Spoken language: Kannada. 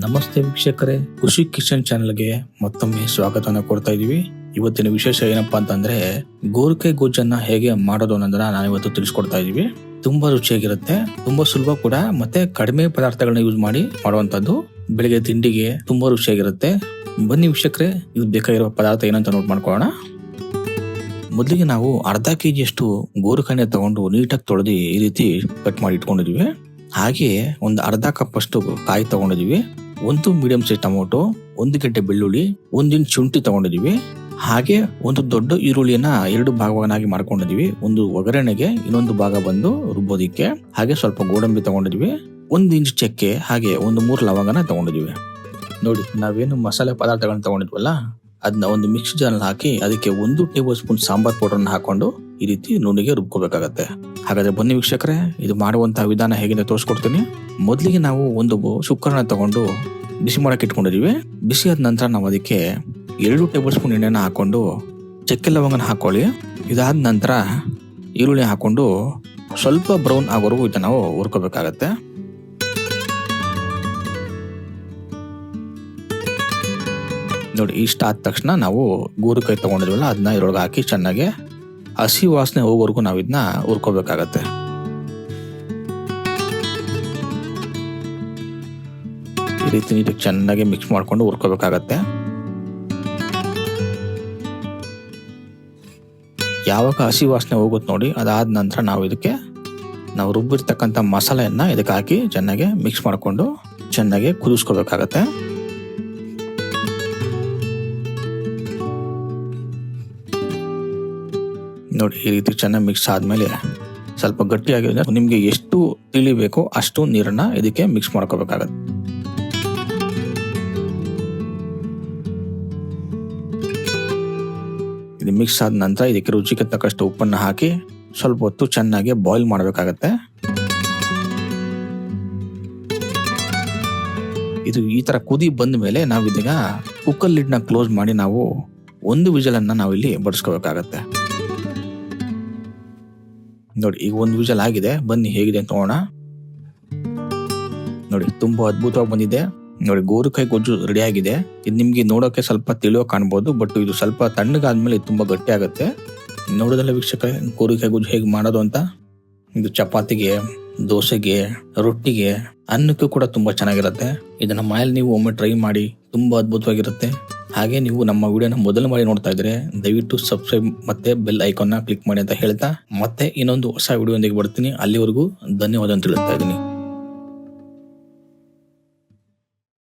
ನಮಸ್ತೆ ವೀಕ್ಷಕರೇ. ಖುಷಿ ಚಾನೆಲ್ ಚಾನೆಲ್ಗೆ ಮತ್ತೊಮ್ಮೆ ಸ್ವಾಗತವನ್ನು ಕೊಡ್ತಾ ಇದೀವಿ. ಇವತ್ತಿನ ವಿಶೇಷ ಏನಪ್ಪಾ ಅಂತಂದ್ರೆ, ಗೋರಿಕೆ ಗೊಜ್ಜನ್ನ ಹೇಗೆ ಮಾಡೋದು ಅನ್ನೋದನ್ನ ನಾನು ಇವತ್ತು ತಿಳಿಸ್ಕೊಡ್ತಾ ಇದೀವಿ. ತುಂಬಾ ರುಚಿಯಾಗಿರುತ್ತೆ, ತುಂಬಾ ಸುಲಭ ಕೂಡ, ಮತ್ತೆ ಕಡಿಮೆ ಪದಾರ್ಥಗಳನ್ನ ಯೂಸ್ ಮಾಡಿ ಮಾಡುವಂತದ್ದು ಬೆಳಿಗ್ಗೆ ತಿಂಡಿಗೆ ತುಂಬಾ ರುಚಿಯಾಗಿರುತ್ತೆ. ಬನ್ನಿ ವೀಕ್ಷಕರೇ, ಇದು ಬೇಕಾಗಿರುವ ಪದಾರ್ಥ ಏನಂತ ನೋಟ್ ಮಾಡ್ಕೊಳ್ಳೋಣ. ಮೊದಲಿಗೆ ನಾವು ಅರ್ಧ ಕೆಜಿಯಷ್ಟು ಗೋರುಕಾಯಿನ ತಗೊಂಡು ನೀಟಾಗಿ ತೊಳೆದು ಈ ರೀತಿ ಕಟ್ ಮಾಡಿ ಇಟ್ಕೊಂಡಿದೀವಿ. ಹಾಗೆ ಒಂದು ಅರ್ಧ ಕಪ್ ಅಷ್ಟು ಕಾಯಿ ತಗೊಂಡಿದೀವಿ. ಒಂದು ಮೀಡಿಯಂ ಸೈಜ್ ಟೊಮೊಟೊ, ಒಂದು ಗಡ್ಡೆ ಬೆಳ್ಳುಳ್ಳಿ ಒಂದಿನ ಶುಂಠಿ ತಗೊಂಡಿದೀವಿ. ಹಾಗೆ ಒಂದು ದೊಡ್ಡ ಈರುಳ್ಳಿಯನ್ನ ಎರಡು ಭಾಗವನ್ನಾಗಿ ಮಾಡ್ಕೊಂಡಿದೀವಿ. ಒಂದು ಒಗ್ಗರಣೆಗೆ ಇನ್ನೊಂದು ಭಾಗ ಬಂದು ರುಬ್ಬೋದಿಕ್ಕೆ. ಹಾಗೆ ಸ್ವಲ್ಪ ಗೋಡಂಬಿ ತಗೊಂಡಿದೀವಿ. ಒಂದು ಇಂಚು ಚಕ್ಕೆ, ಹಾಗೆ ಒಂದು ಮೂರು ಲವಂಗನ ತಗೊಂಡಿದೀವಿ. ನೋಡಿ, ನಾವೇನು ಮಸಾಲೆ ಪದಾರ್ಥಗಳನ್ನ ತಗೊಂಡಿದ್ವಲ್ಲ ಅದನ್ನ ಒಂದು ಮಿಕ್ಸ್ ಜಾರ್ನಲ್ಲಿ ಹಾಕಿ, ಅದಕ್ಕೆ ಒಂದು ಟೇಬಲ್ ಸ್ಪೂನ್ ಸಾಂಬಾರ್ ಪೌಡರ್ನ ಹಾಕೊಂಡು ಈ ರೀತಿ ನುಣ್ಣಿಗೆ ರುಬ್ಕೋಬೇಕಾಗತ್ತೆ. ಹಾಗಾದ್ರೆ ಬನ್ನಿ ವೀಕ್ಷಕರೇ, ಇದು ಮಾಡುವಂತಹ ವಿಧಾನ ಹೇಗೆ ತೋರಿಸ್ಕೊಡ್ತೀನಿ. ಮೊದಲಿಗೆ ನಾವು ಒಂದು ಸುಕ್ಕರ್ನ ತಗೊಂಡು ಬಿಸಿ ಮಾಡಕ್ಕೆ ಇಟ್ಕೊಂಡಿದೀವಿ. ಬಿಸಿ ಆದ ನಂತರ ನಾವು ಅದಕ್ಕೆ ಎರಡು ಟೇಬಲ್ ಸ್ಪೂನ್ ಎಣ್ಣೆನ ಹಾಕೊಂಡು ಚಕ್ಕೆ ಲವಂಗನ ಹಾಕೊಳ್ಳಿ. ಇದಾದ ನಂತರ ಈರುಳ್ಳಿ ಹಾಕೊಂಡು ಸ್ವಲ್ಪ ಬ್ರೌನ್ ಆಗೋವರೆಗೂ ಇದನ್ನ ನಾವು ಹುರ್ಕೋಬೇಕಾಗತ್ತೆ. ನೋಡಿ ಇಷ್ಟ ಆದ ತಕ್ಷಣ ನಾವು ಗೂರುಕಾಯಿ ತಗೊಂಡಿದ್ವಲ್ಲ, ಅದನ್ನ ಇದ್ರೊಳಗೆ ಹಾಕಿ ಚೆನ್ನಾಗಿ ಹಸಿ ವಾಸನೆ ಹೋಗೋವರೆಗೂ ನಾವು ಇದನ್ನ ಹುರ್ಕೋಬೇಕಾಗತ್ತೆ. ಈ ರೀತಿ ನೀಟಾಗಿ ಚೆನ್ನಾಗಿ ಮಿಕ್ಸ್ ಮಾಡಿಕೊಂಡು ಹುರ್ಕೋಬೇಕಾಗತ್ತೆ. ಯಾವಾಗ ಹಸಿ ವಾಸನೆ ಹೋಗುತ್ತೆ ನೋಡಿ, ಅದಾದ ನಂತರ ನಾವು ಇದಕ್ಕೆ, ನಾವು ರುಬ್ಬಿರ್ತಕ್ಕಂಥ ಮಸಾಲೆಯನ್ನು ಇದಕ್ಕೆ ಹಾಕಿ ಚೆನ್ನಾಗಿ ಮಿಕ್ಸ್ ಮಾಡಿಕೊಂಡು ಚೆನ್ನಾಗಿ ಕುದಿಸ್ಕೋಬೇಕಾಗತ್ತೆ. ನೋಡಿ, ಈ ರೀತಿ ಚೆನ್ನಾಗಿ ಮಿಕ್ಸ್ ಆದ್ಮೇಲೆ ಸ್ವಲ್ಪ ಗಟ್ಟಿಯಾಗಿದೆ ನಿಮಗೆ ಎಷ್ಟು ತಿಳಿಬೇಕೋ ಅಷ್ಟು ನೀರನ್ನ ಇದಕ್ಕೆ ಮಿಕ್ಸ್ ಮಾಡ್ಕೋಬೇಕಾಗತ್ತೆ. ಇದು ಮಿಕ್ಸ್ ಆದ ನಂತರ ಇದಕ್ಕೆ ರುಚಿಗೆ ತಕ್ಕಷ್ಟು ಉಪ್ಪನ್ನ ಹಾಕಿ ಸ್ವಲ್ಪ ಹೊತ್ತು ಚೆನ್ನಾಗಿ ಬಾಯ್ಲ್ ಮಾಡಬೇಕಾಗತ್ತೆ. ಇದು ಈ ತರ ಕುದಿ ಬಂದ ಮೇಲೆ ನಾವು ಇದೀಗ ಕುಕ್ಕರ್ ಲಿಡ್ನ ಕ್ಲೋಸ್ ಮಾಡಿ ನಾವು ಒಂದು ವಿಜಲನ್ನ ನಾವು ಇಲ್ಲಿ ಬಡಿಸ್ಕೋಬೇಕಾಗತ್ತೆ. ನೋಡಿ, ಈಗ ಒಂದು ವಿಜಲ್ ಆಗಿದೆ. ಬನ್ನಿ, ಹೇಗಿದೆ ಅಂತ ನೋಡೋಣ. ನೋಡಿ, ತುಂಬಾ ಅದ್ಭುತವಾಗಿ ಬಂದಿದೆ. ನೋಡಿ ಗೋರುಕಾಯಿ ಗೊಜ್ಜು ರೆಡಿ ಆಗಿದೆ. ಇದು ನಿಮ್ಗೆ ನೋಡೋಕೆ ಸ್ವಲ್ಪ ತಿಳಿಯೋ ಕಾಣ್ಬೋದು ಬಟ್ ಇದು ಸ್ವಲ್ಪ ತಣ್ಣಗಾದ್ಮೇಲೆ ಇದು ತುಂಬಾ ಗಟ್ಟಿ ಆಗುತ್ತೆ. ನೋಡೋದಲ್ಲ ವೀಕ್ಷಕ ಗೋರುಕಾಯಿ ಗೊಜ್ಜು ಹೇಗೆ ಮಾಡೋದು ಅಂತ? ಇದು ಚಪಾತಿಗೆ, ದೋಸೆಗೆ, ರೊಟ್ಟಿಗೆ, ಅನ್ನಕ್ಕೂ ಕೂಡ ತುಂಬಾ ಚೆನ್ನಾಗಿರುತ್ತೆ. ಇದನ್ನ ಮನೇಲಿ ನೀವು ಒಮ್ಮೆ ಟ್ರೈ ಮಾಡಿ, ತುಂಬಾ ಅದ್ಭುತವಾಗಿರುತ್ತೆ. ಹಾಗೆ ನೀವು ನಮ್ಮ ವಿಡಿಯೋನ ಮೊದಲು ಮಾಡಿ ನೋಡ್ತಾ ಇದ್ರೆ ದಯವಿಟ್ಟು ಸಬ್ಸ್ಕ್ರೈಬ್ ಮತ್ತೆ ಬೆಲ್ನ ಕ್ಲಿಕ್ ಮಾಡಿ ಅಂತ ಹೇಳ್ತಾ ಮತ್ತೆ ಇನ್ನೊಂದು ಹೊಸ ವಿಡಿಯೋ ಬರ್ತೀನಿ. ಅಲ್ಲಿವರೆಗೂ ಧನ್ಯವಾದ ಅಂತ ಹೇಳ್ತಾ ಇದ್ದೀನಿ.